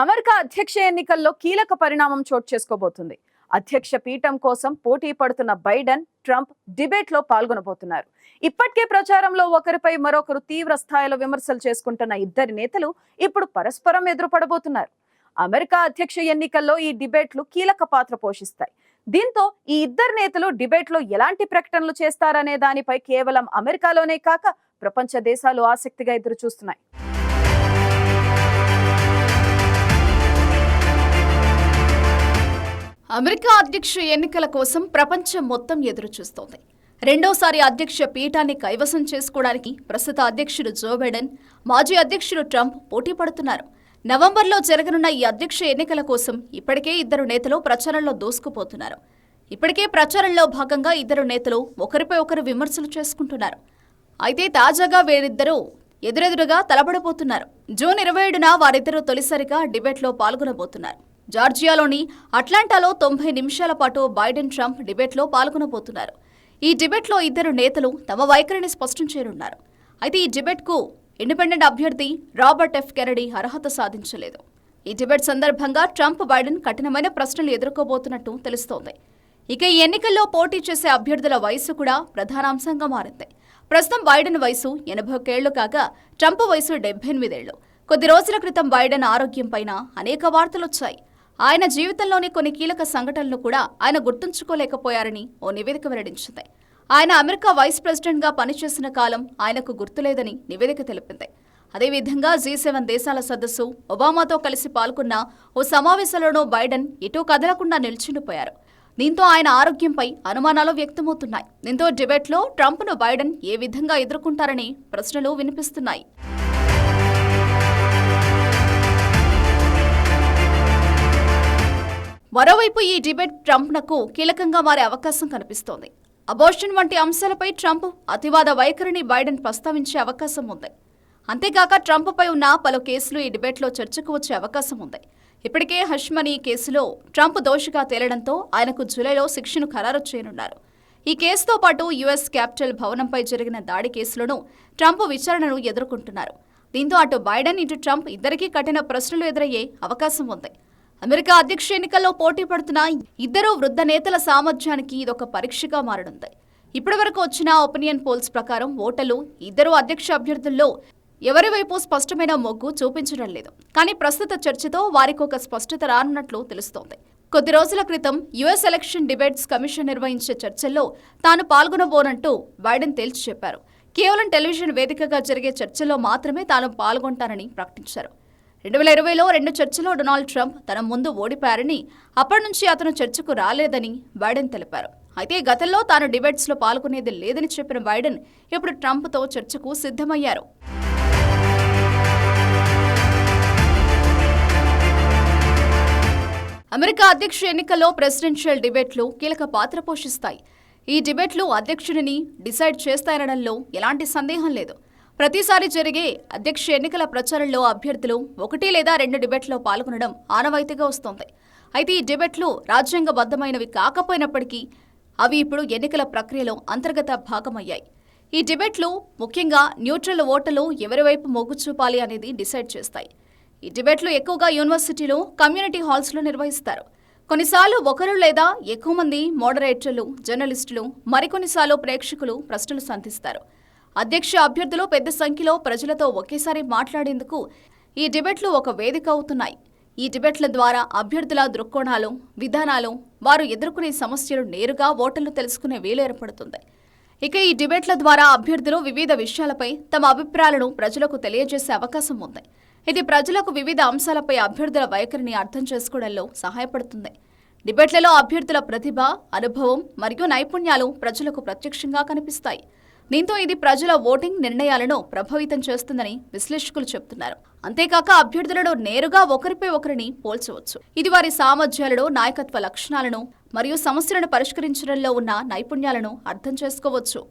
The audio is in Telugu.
అమెరికా అధ్యక్ష ఎన్నికల్లో కీలక పరిణామం చోటు చేసుకోబోతుంది. అధ్యక్ష పీఠం కోసం పోటీ పడుతున్న బైడెన్ ట్రంప్ డిబేట్లో పాల్గొనబోతున్నారు. ఇప్పటికే ప్రచారంలో ఒకరిపై మరొకరు తీవ్ర స్థాయిలో విమర్శలు చేసుకుంటున్న ఇద్దరి నేతలు ఇప్పుడు పరస్పరం ఎదురుపడబోతున్నారు. అమెరికా అధ్యక్ష ఎన్నికల్లో ఈ డిబేట్లు కీలక పాత్ర పోషిస్తాయి. దీంతో ఈ ఇద్దరు నేతలు డిబేట్లో ఎలాంటి ప్రకటనలు చేస్తారనే దానిపై కేవలం అమెరికాలోనే కాక ప్రపంచ దేశాలు ఆసక్తిగా ఎదురు చూస్తున్నాయి అమెరికా అధ్యక్ష ఎన్నికల కోసం ప్రపంచం మొత్తం ఎదురు చూస్తోంది రెండోసారి అధ్యక్ష పీఠాన్ని కైవసం చేసుకోవడానికి ప్రస్తుత అధ్యక్షుడు జో బైడెన్ మాజీ అధ్యక్షుడు ట్రంప్ పోటీ పడుతున్నారు. నవంబర్లో జరగనున్న ఈ అధ్యక్ష ఎన్నికల కోసం ఇప్పటికే ఇద్దరు నేతలు ప్రచారంలో దూసుకుపోతున్నారు. ఇప్పటికే ప్రచారంలో భాగంగా ఇద్దరు నేతలు ఒకరిపై ఒకరు విమర్శలు చేసుకుంటున్నారు. అయితే తాజాగా వీరిద్దరూ ఎదురెదురుగా తలబడబోతున్నారు జూన్ ఇరవై ఏడున వారిద్దరూ తొలిసారిగా డిబేట్లో పాల్గొనబోతున్నారు. జార్జియాలోని అట్లాంటాలో తొంభై నిమిషాల పాటు బైడెన్ ట్రంప్ డిబేట్లో పాల్గొనబోతున్నారు. ఈ డిబేట్లో ఇద్దరు నేతలు తమ వైఖరిని స్పష్టం చేయనున్నారు. అయితే ఈ డిబేట్కు ఇండిపెండెంట్ అభ్యర్థి రాబర్ట్ ఎఫ్ కెనడీ అర్హత సాధించలేదు. ఈ డిబేట్ సందర్భంగా ట్రంప్ బైడెన్ కఠినమైన ప్రశ్నలు ఎదుర్కోబోతున్నట్టు తెలుస్తోంది. ఇక ఈ ఎన్నికల్లో పోటీ చేసే అభ్యర్థుల వయసు కూడా ప్రధానాంశంగా మారింది. ప్రస్తుతం బైడెన్ వయసు ఎనభై ఒకేళ్ళు కాగా ట్రంప్ వయసు డెబ్బై ఎనిమిదేళ్ళు. కొద్ది రోజుల క్రితం బైడెన్ ఆరోగ్యం పైన అనేక వార్తలొచ్చాయి. ఆయన జీవితంలోని కొన్ని కీలక సంఘటనలు కూడా ఆయన గుర్తుంచుకోలేకపోయారని ఓ నివేదిక వెల్లడించింది. ఆయన అమెరికా వైస్ ప్రెసిడెంట్గా పనిచేసిన కాలం ఆయనకు గుర్తులేదని నివేదిక తెలిపింది. అదేవిధంగా జీ సెవెన్ దేశాల సదస్సు ఒబామాతో కలిసి పాల్గొన్న ఓ సమావేశంలోనూ బైడెన్ ఎటూ కదలకుండా నిల్చుండిపోయారు దీంతో ఆయన ఆరోగ్యంపై అనుమానాలు వ్యక్తమవుతున్నాయి. దీంతో డిబేట్లో ట్రంప్ను బైడెన్ ఏ విధంగా ఎదుర్కొంటారని ప్రశ్నలు వినిపిస్తున్నాయి. మరోవైపు ఈ డిబేట్ ట్రంప్నకు కీలకంగా మారే అవకాశం కనిపిస్తోంది. అబోర్షన్ వంటి అంశాలపై ట్రంప్ అతివాద వైఖరిని బైడెన్ ప్రస్తావించే అవకాశం ఉంది. అంతేగాక ట్రంప్పై ఉన్న పలు కేసులు ఈ డిబేట్లో చర్చకు వచ్చే అవకాశం ఉంది. ఇప్పటికే హష్మనీ కేసులో ట్రంప్ దోషిగా తేలడంతో ఆయనకు జూలైలో శిక్షను ఖరారు చేయనున్నారు. ఈ కేసుతో పాటు యుఎస్ క్యాపిటల్ భవనంపై జరిగిన దాడి కేసులను ట్రంప్ విచారణను ఎదుర్కొంటున్నారు. దీంతో అటు బైడెన్ ఇటు ట్రంప్ ఇద్దరికీ కఠిన ప్రశ్నలు ఎదురయ్యే అవకాశం ఉంది. అమెరికా అధ్యక్ష ఎన్నికల్లో పోటీ పడుతున్న ఇద్దరు వృద్ధ నేతల సామర్థ్యానికి ఇదొక పరీక్షగా మారనుంది. ఇప్పటివరకు వచ్చిన ఒపీనియన్ పోల్స్ ప్రకారం ఓటర్లు ఇద్దరు అధ్యక్ష అభ్యర్థుల్లో ఎవరి వైపు స్పష్టమైన మొగ్గు చూపించడం లేదు. కానీ ప్రస్తుత చర్చతో వారికి ఒక స్పష్టత రానున్నట్లు తెలుస్తోంది. కొద్ది రోజుల క్రితం యుఎస్ ఎలక్షన్ డిబేట్స్ కమిషన్ నిర్వహించే చర్చల్లో తాను పాల్గొనబోనంటూ బైడెన్ తేల్చి చెప్పారు. కేవలం టెలివిజన్ వేదికగా జరిగే చర్చల్లో మాత్రమే తాను పాల్గొంటానని ప్రకటించారు. రెండు వేల ఇరవైలో రెండు చర్చలో డొనాల్డ్ ట్రంప్ తన ముందు ఓడిపారని అప్పటి నుంచి అతను చర్చకు రాలేదని బైడెన్ తెలిపారు. అయితే గతంలో తాను డిబేట్స్లో పాల్గొనేది లేదని చెప్పిన బైడెన్ ఇప్పుడు ట్రంప్తో చర్చకు సిద్ధమయ్యారు. అమెరికా అధ్యక్ష ఎన్నికల్లో ప్రెసిడెన్షియల్ డిబేట్లు కీలక పాత్ర పోషిస్తాయి. ఈ డిబేట్లు అధ్యక్షుడిని డిసైడ్ చేస్తాయనడంలో ఎలాంటి సందేహం లేదు. ప్రతిసారి జరిగే అధ్యక్ష ఎన్నికల ప్రచారంలో అభ్యర్థులు ఒకటి లేదా రెండు డిబేట్లో పాల్గొనడం ఆనవాయితీగా వస్తోంది. అయితే ఈ డిబేట్లు రాజ్యాంగబద్ధమైనవి కాకపోయినప్పటికీ అవి ఇప్పుడు ఎన్నికల ప్రక్రియలో అంతర్గత భాగమయ్యాయి. ఈ డిబేట్లు ముఖ్యంగా న్యూట్రల్ ఓటర్లు ఎవరి వైపు మొగ్గు చూపాలి అనేది డిసైడ్ చేస్తాయి. ఈ డిబేట్లు ఎక్కువగా యూనివర్సిటీలు కమ్యూనిటీ హాల్స్లో నిర్వహిస్తారు. కొన్నిసార్లు ఒకరు లేదా ఎక్కువ మంది మోడరేటర్లు జర్నలిస్టులు మరికొన్నిసార్లు ప్రేక్షకులు ప్రశ్నలు సంధిస్తారు. అధ్యక్ష అభ్యర్థులు పెద్ద సంఖ్యలో ప్రజలతో ఒకేసారి మాట్లాడేందుకు ఈ డిబేట్లు ఒక వేదిక అవుతున్నాయి. ఈ డిబేట్ల ద్వారా అభ్యర్థుల దృక్కోణాలు విధానాలు వారు ఎదుర్కొనే సమస్యలు నేరుగా ఓటర్లు తెలుసుకునే వీలు ఏర్పడుతుంది. ఇక ఈ డిబేట్ల ద్వారా అభ్యర్థులు వివిధ విషయాలపై తమ అభిప్రాయాలను ప్రజలకు తెలియజేసే అవకాశం ఉంది. ఇది ప్రజలకు వివిధ అంశాలపై అభ్యర్థుల వైఖరిని అర్థం చేసుకోవడంలో సహాయపడుతుంది. డిబేట్లలో అభ్యర్థుల ప్రతిభ అనుభవం మరియు నైపుణ్యాలు ప్రజలకు ప్రత్యక్షంగా కనిపిస్తాయి. దీంతో ఇది ప్రజల ఓటింగ్ నిర్ణయాలను ప్రభావితం చేస్తుందని విశ్లేషకులు చెబుతున్నారు. అంతేకాక అభ్యర్థులను నేరుగా ఒకరిపై ఒకరిని పోల్చవచ్చు. ఇది వారి సామర్థ్యాలను నాయకత్వ లక్షణాలను మరియు సమస్యలను పరిష్కరించడంలో ఉన్న నైపుణ్యాలను అర్థం చేసుకోవచ్చు.